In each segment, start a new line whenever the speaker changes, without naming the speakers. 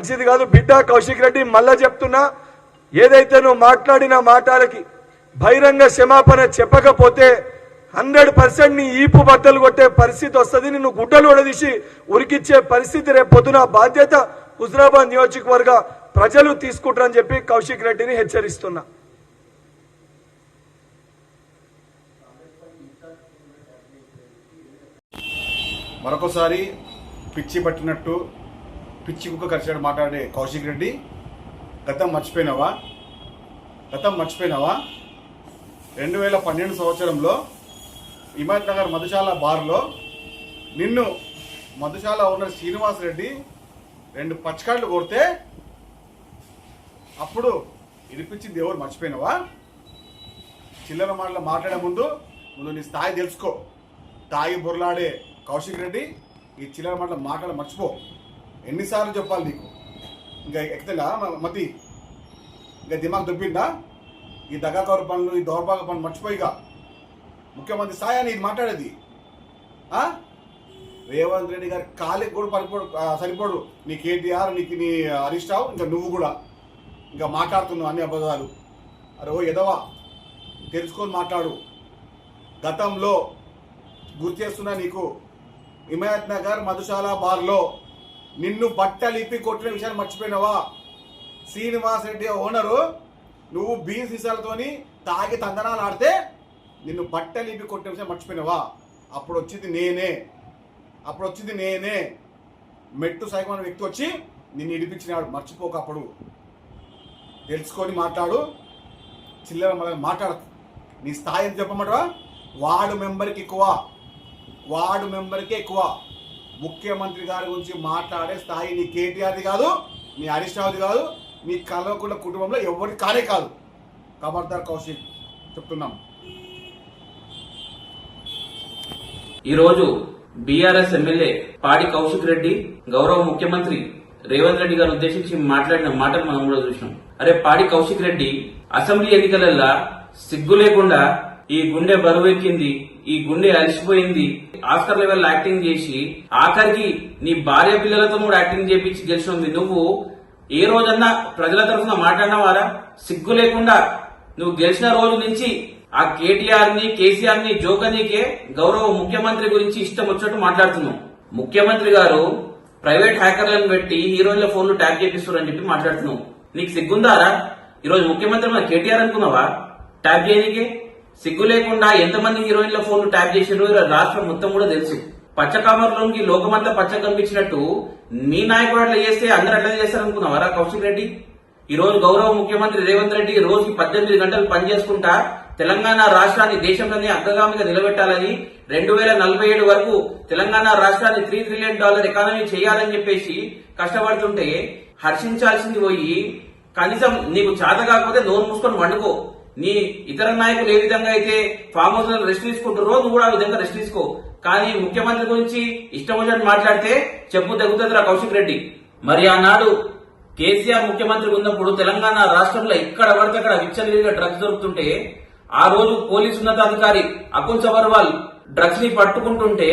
మంచిది కాదు. బిడ్డ కౌశిక్ రెడ్డి మళ్ళా చెప్తున్నా ఏదైతే నువ్వు మాట్లాడిన మాటలకి బహిరంగ క్షమాపణ చెప్పకపోతే హండ్రెడ్ పర్సెంట్ నీ ఈపు బట్టలు కొట్టే పరిస్థితి వస్తుంది. నిన్ను గుడ్డలు ఉడదీసి ఉరికిచ్చే పరిస్థితి రేపు పొద్దున బాధ్యత హుజరాబాద్ నియోజకవర్గ ప్రజలు తీసుకుంటారని చెప్పి కౌశిక్ రెడ్డిని హెచ్చరిస్తున్నా.
మరొకసారి పిచ్చి పట్టినట్టు పిచ్చి కుక్క కరిచాడు మాట్లాడే కౌశిక్ రెడ్డి గతం మర్చిపోయినావా? గతం మర్చిపోయినావా? రెండు వేల పన్నెండు సంవత్సరంలో హిమాయత్ నగర్ మధుశాల బార్లో నిన్ను మధుశాల ఓనర్ శ్రీనివాస్ రెడ్డి రెండు పచ్చకాళ్ళు కొడితే అప్పుడు ఇరిపించింది ఎవరు? మర్చిపోయినావా? చిల్లర మాటలు మాట్లాడే ముందు ముందు నీ స్థాయి తెలుసుకో. తాగి బుర్లాడే కౌశిక్ రెడ్డి ఈ చిల్లర మాటలు మాటలు మర్చిపో. ఎన్నిసార్లు చెప్పాలి నీకు? ఇంకా ఎక్కుతుందా మతి. ఇంకా దిమాగ్ దొబ్బిందా? ఈ దగాకౌర పనులు ఈ దౌర్భాగ్య పనులు మర్చిపోయిగా. ముఖ్యమంత్రి సాయాన్ని అని ఇది మాట్లాడేది. రేవంత్ రెడ్డి గారి కాలికి కూడా పడిపోడు సరిపోడు. నీ కేటీఆర్ నీకు నీ హరీష్ రావు ఇంకా నువ్వు కూడా. ఇంకా మాట్లాడుతున్నావు అన్ని అబద్ధాలు. అరే ఓ ఎదవా తెలుసుకొని మాట్లాడు. గతంలో గుర్తు చేస్తున్నా నీకు. హిమాయత్ నగర్ మధుశాల బార్లో నిన్ను బట్టలిపి కొట్టిన విషయాన్ని మర్చిపోయినావా? శ్రీనివాస్ రెడ్డి ఓనరు నువ్వు బీర్ సీసాలతోని తాగి తందనాలు ఆడితే నిన్ను బట్టలిపి కొట్టిన విషయం మర్చిపోయినావా? అప్పుడు వచ్చింది నేనే. అప్పుడు వచ్చింది నేనే. మెట్టు సైకోన వ్యక్తి వచ్చి నిన్ను ఇడిపించినాడు. మర్చిపోక అప్పుడు. తెలుసుకొని మాట్లాడు. చిల్లర మళ్ళీ మాట్లాడకు. నీ స్థాయి ఎంత చెప్పమంటావా? వార్డు మెంబర్కి ఎక్కువ. వార్డు మెంబర్కి ఎక్కువ. ముఖ్యమంత్రి గారి గురించి మాట్లాడే స్థాయి నీ కేటీఆర్ది కాదు నీ హరీష్ రావుది కాదు నీ కల్వకుంట్ల కుటుంబంలో ఎవరి కానే కాదు. ఖబర్దార్ కౌశిక్ చెప్తున్నాం.
ఈరోజు బీఆర్ఎస్ ఎమ్మెల్యే పాడి కౌశిక్ రెడ్డి గౌరవ ముఖ్యమంత్రి రేవంత్ రెడ్డి గారు ఉద్దేశించి మాట్లాడిన మాటలు మనం కూడా చూసినాం. అరే పాడి కౌశిక్ రెడ్డి అసెంబ్లీ ఎన్నికలల్లా సిగ్గు లేకుండా ఈ గుండె బరువెక్కింది ఈ గుండె అలసిపోయింది. ఆస్కర్ లెవెల్ యాక్టింగ్ చేసి ఆఖరికి నీ భార్య పిల్లలతో కూడా యాక్టింగ్ చేపించి గెలిచింది నువ్వు ఏ రోజన్నా ప్రజల తరఫున మాట్లాడినవారా? సిగ్గు లేకుండా నువ్వు గెలిచిన రోజు నుంచి ఆ కేటీఆర్ని కేసీఆర్ని జోకనీకే గౌరవ ముఖ్యమంత్రి గురించి ఇష్టం వచ్చినట్టు మాట్లాడుతున్నావు ముఖ్యమంత్రి గారు ప్రైవేట్ హ్యాకర్లను పెట్టి హీరోయిన్ల ఫోన్లు ట్యాప్ అని చెప్పి మాట్లాడుతున్నావు నీకు సిగ్గుందారా? ఈరోజు ముఖ్యమంత్రి మన కేటీఆర్ అనుకున్నావా? ట్యాప్ చేయనీకే? సిగ్గు లేకుండా ఎంతమంది హీరోయిన్ల ఫోన్లు ట్యాప్ చేసారు రాష్ట్రం మొత్తం కూడా తెలుసు. పచ్చకామర్లోకి లోకమంతా పచ్చ కనిపించినట్టు మీ నాయకుడు అట్లా చేస్తే అందరు అట్లా చేస్తారనుకున్నావారా కౌశిక్ రెడ్డి? ఈ రోజు గౌరవ ముఖ్యమంత్రి రేవంత్ రెడ్డి రోజుకి పద్దెనిమిది గంటలు పనిచేసుకుంటా తెలంగాణ రాష్ట్రాన్ని దేశంలోనే అగ్రగామిగా నిలబెట్టాలని రెండు వేల నలభై ఏడు వరకు తెలంగాణ రాష్ట్రాన్ని త్రీ ట్రిలియన్ డాలర్ ఎకానమీ చేయాలని చెప్పేసి కష్టపడుతుంటే హర్షించాల్సింది పోయి కనీసం నీకు చేత కాకపోతే నోరు మూసుకొని వండుకో. నీ ఇతర నాయకులు ఏ విధంగా అయితే ఫామ్ హౌస్లో రెస్ట్ తీసుకుంటారో నువ్వు కూడా ఆ విధంగా రెస్ట్ తీసుకో. కానీ ముఖ్యమంత్రి గురించి ఇష్టం వచ్చినట్టు మాట్లాడితే చెప్పు తగ్గుతుందిరా కౌశిక్ రెడ్డి. మరి ఆనాడు కేసీఆర్ ముఖ్యమంత్రి ఉన్నప్పుడు తెలంగాణ రాష్ట్రంలో ఎక్కడ పడితే అక్కడ విచ్చలవిడిగా డ్రగ్స్ దొరుకుతుంటే ఆ రోజు పోలీసు ఉన్నతాధికారి అకుల్ సబర్వాల్ డ్రగ్స్ని పట్టుకుంటుంటే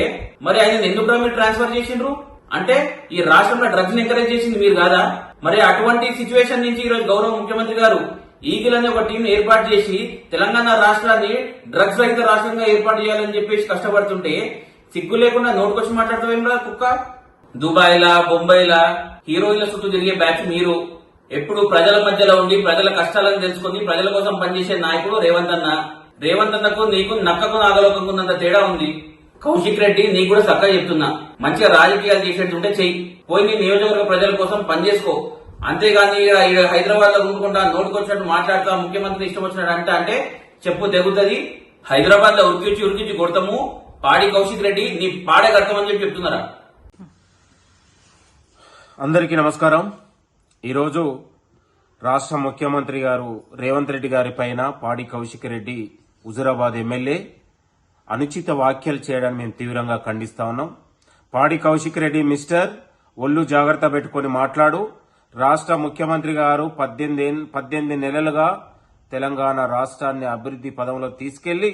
మరి ఆయన ఎందుకు మీరు ట్రాన్స్ఫర్ చేసిండ్రు? అంటే ఈ రాష్ట్రంలో డ్రగ్స్ ఎంకరేజ్ చేసింది మీరు కాదా? మరి అటువంటి సిచ్యువేషన్ నుంచి ఈరోజు గౌరవ ముఖ్యమంత్రి గారు ఈగిల్ అనే ఒక టీం ఏర్పాటు చేసి తెలంగాణ రాష్ట్రాన్ని డ్రగ్స్ రహిత రాష్ట్రంగా ఏర్పాటు చేయాలని చెప్పేసి కష్టపడుతుంటే సిగ్గు లేకుండా నోటుకొచ్చి మాట్లాడతావేం రా కుక్క? దుబాయ్లా బొంబాయిలా హీరోయిన్ల చుట్టూ తిరిగే బ్యాచ్ మీరు. ఎప్పుడు ప్రజల మధ్యలో ఉండి ప్రజల కష్టాలను తెలుసుకుని ప్రజల కోసం పనిచేసే నాయకుడు రేవంత్ అన్న. రేవంత్ అన్నకు నీకు నక్కకు నాగలోకంకు ఉన్నంత తేడా ఉంది. కౌశిక్ రెడ్డి నీకు కూడా చక్కగా చెప్తున్నా. మంచిగా రాజకీయాలు చేసేట్టుంటే చెయ్యి. పోయి నీ నియోజకవర్గ ప్రజల కోసం పనిచేసుకో అంతేగాని హైదరాబాద్లో ఉండుకుంటా నోటుకొచ్చినట్టు మాట్లాడతా ముఖ్యమంత్రి ఇష్టం వచ్చినట్టు అంటే అంటే చెప్పు తెగుతుంది. హైదరాబాద్లో ఉరికించి ఉరికించి కొడతాము. పాడి కౌశిక్ రెడ్డి నీ పాడే కడతామని చెప్పి చెప్తున్నారా?
అందరికీ నమస్కారం. ఈరోజు రాష్ట్ర ముఖ్యమంత్రి గారు రేవంత్ రెడ్డి గారి పైన పాడి కౌశిక్ రెడ్డి హుజురాబాద్ ఎమ్మెల్యే అనుచిత వ్యాఖ్యలు చేయడాన్ని మేము తీవ్రంగా ఖండిస్తా ఉన్నాం. పాడి కౌశిక్ రెడ్డి మిస్టర్ ఒళ్ళు జాగ్రత్త పెట్టుకొని మాట్లాడు. రాష్ట్ర ముఖ్యమంత్రి గారు పద్దెనిమిది పద్దెనిమిది నెలలుగా తెలంగాణ రాష్ట్రాన్ని అభివృద్ధి పదంలో తీసుకెళ్ళి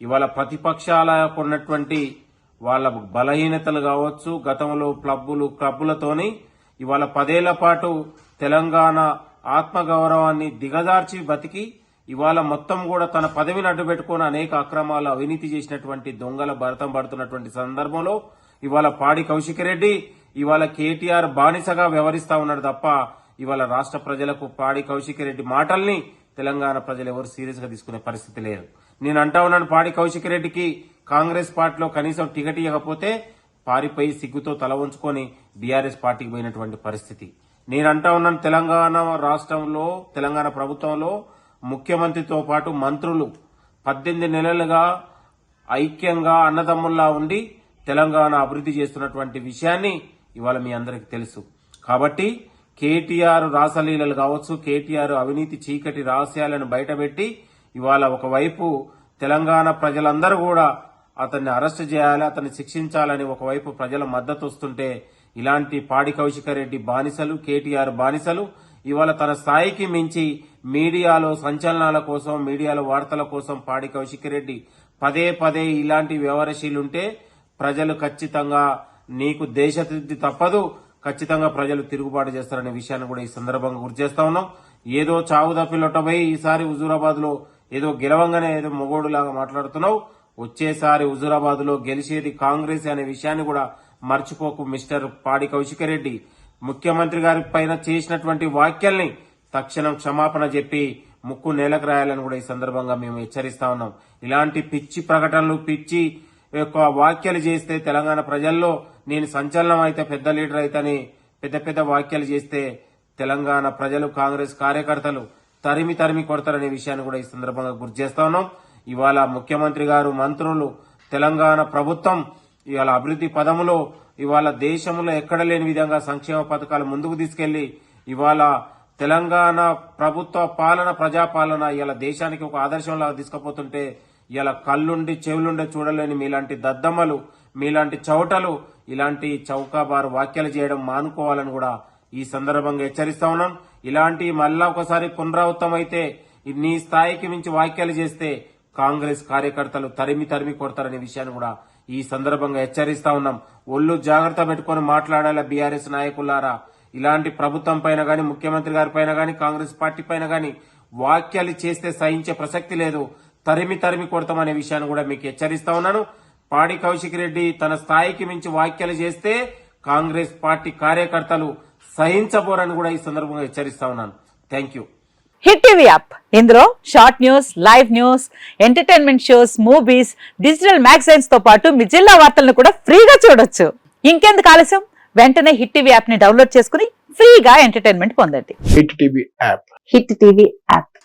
ఇవాళ ప్రతిపక్షాలకు ఉన్నటువంటి వాళ్ళ బలహీనతలు కావచ్చు గతంలో క్లబ్బులు క్లబ్బులతోని ఇవాళ పదేళ్ళ పాటు తెలంగాణ ఆత్మగౌరవాన్ని దిగజార్చి బతికి ఇవాళ మొత్తం కూడా తన పదవిని అడ్డుపెట్టుకుని అనేక అక్రమాలు అవినీతి చేసినటువంటి దొంగల భరతం పడుతున్నటువంటి సందర్భంలో ఇవాళ పాడి కౌశిక్ రెడ్డి ఇవాళ కేటీఆర్ బానిసగా వ్యవహరిస్తా ఉన్నాడు తప్ప ఇవాళ రాష్ట్ర ప్రజలకు పాడి కౌశిక్ రెడ్డి మాటల్ని తెలంగాణ ప్రజలు ఎవరు సీరియస్గా తీసుకునే పరిస్థితి లేదు. నేను అంటా ఉన్నాను పాడి కౌశిక్ రెడ్డికి కాంగ్రెస్ పార్టీలో కనీసం టికెట్ ఇవ్వకపోతే పారిపోయి సిగ్గుతో తల ఉంచుకొని బీఆర్ఎస్ పార్టీకి పోయినటువంటి పరిస్థితి. నేను అంటా ఉన్నాను తెలంగాణ రాష్ట్రంలో తెలంగాణ ప్రభుత్వంలో ముఖ్యమంత్రితో పాటు మంత్రులు పద్దెనిమిది నెలలుగా ఐక్యంగా అన్నదమ్ముల్లా ఉండి తెలంగాణ అభివృద్ధి చేస్తున్నటువంటి విషయాన్ని ఇవాళ మీ అందరికీ తెలుసు. కాబట్టి కేటీఆర్ రాసలీలలు కావచ్చు కేటీఆర్ అవినీతి చీకటి రహస్యాలను బయటపెట్టి ఇవాళ ఒకవైపు తెలంగాణ ప్రజలందరూ కూడా అతన్ని అరెస్ట్ చేయాలి అతన్ని శిక్షించాలని ఒకవైపు ప్రజల మద్దతు వస్తుంటే ఇలాంటి పాడి కౌశిక రెడ్డి బానిసలు కేటీఆర్ బానిసలు ఇవాళ తన స్థాయికి మించి మీడియాలో సంచలనాల కోసం మీడియాలో వార్తల కోసం పాడి కౌశిక్ రెడ్డి పదే పదే ఇలాంటి వ్యవహారశీలుంటే ప్రజలు ఖచ్చితంగా నీకు దేశశుద్ధి తప్పదు. ఖచ్చితంగా ప్రజలు తిరుగుబాటు చేస్తారనే విషయాన్ని కూడా ఈ సందర్భంగా గుర్తు చేస్తా ఉన్నాం. ఏదో చావు తప్పిలొట్టబోయి ఈసారి హుజూరాబాద్లో ఏదో గెలవంగానే ఏదో మొగోడు లాగా మాట్లాడుతున్నావు. వచ్చేసారి హుజూరాబాద్లో గెలిచేది కాంగ్రెస్ అనే విషయాన్ని కూడా మర్చిపోకు మిస్టర్ పాడి కౌశిక రెడ్డి. ముఖ్యమంత్రి గారి పైన చేసినటువంటి వ్యాఖ్యల్ని తక్షణం క్షమాపణ చెప్పి ముక్కు నేలకు రాయాలని కూడా ఈ సందర్భంగా మేము హెచ్చరిస్తా ఉన్నాం. ఇలాంటి పిచ్చి ప్రకటనలు పిచ్చి వ్యాఖ్యలు చేస్తే తెలంగాణ ప్రజల్లో నేను సంచలనం అయితే పెద్ద లీడర్ అయితేని పెద్ద పెద్ద వ్యాఖ్యలు చేస్తే తెలంగాణ ప్రజలు కాంగ్రెస్ కార్యకర్తలు తరిమి తరిమి కొడతారనే విషయాన్ని కూడా ఈ సందర్భంగా గుర్తు చేస్తా ఉన్నాం. ఇవాళ ముఖ్యమంత్రి గారు మంత్రులు తెలంగాణ ప్రభుత్వం ఇవాళ అభివృద్ధి పదములో ఇవాళ దేశంలో ఎక్కడ లేని విధంగా సంక్షేమ పథకాలు ముందుకు తీసుకెళ్ళి ఇవాళ తెలంగాణ ప్రభుత్వ పాలన ప్రజాపాలన ఇలా దేశానికి ఒక ఆదర్శంలాగా తీసుకుపోతుంటే ఇలా కళ్ళుండి చెవులుండి చూడలేని మీలాంటి దద్దమ్మలు మీలాంటి చౌటలు ఇలాంటి చౌకాబారు వ్యాఖ్యలు చేయడం మానుకోవాలని కూడా ఈ సందర్భంగా హెచ్చరిస్తా ఉన్నాం. ఇలాంటి మళ్ళా ఒకసారి పునరావృతం అయితే నీ స్థాయికి మించి వ్యాఖ్యలు చేస్తే కాంగ్రెస్ కార్యకర్తలు తరిమి తరిమి కొడతారనే విషయాన్ని కూడా ఈ సందర్భంగా హెచ్చరిస్తా ఉన్నాం. ఒళ్ళు జాగ్రత్త పెట్టుకొని మాట్లాడాల బీఆర్ఎస్ నాయకులారా? ఇలాంటి ప్రభుత్వం పైన గాని ముఖ్యమంత్రి గారి పైన గాని కాంగ్రెస్ పార్టీ పైన గాని వ్యాఖ్యలు చేస్తే సహించే ప్రసక్తి లేదు. తరిమి తరిమి కొడతామనే విషయాన్ని కూడా మీకు హెచ్చరిస్తా ఉన్నాను. పాడి కౌశిక్ రెడ్డి తన స్థాయికి మించి వ్యాఖ్యలు చేస్తే కాంగ్రెస్ పార్టీ కార్యకర్తలు సహించబోరని కూడా ఈ సందర్భంగా హెచ్చరిస్తా ఉన్నాను. Thank you
hit TV app. ఇందులో short news live news entertainment shows movies digital మ్యాగజైన్స్తో పాటు మీ జిల్లా వార్తలను కూడా ఫ్రీగా చూడొచ్చు. ఇంకెందుకు ఆలస్యం? వెంటనే హిట్ టీవీ యాప్ని డౌన్లోడ్ చేసుకుని ఫ్రీగా ఎంటర్టైన్మెంట్ పొందండి.
Hit TV app.
Hit TV app.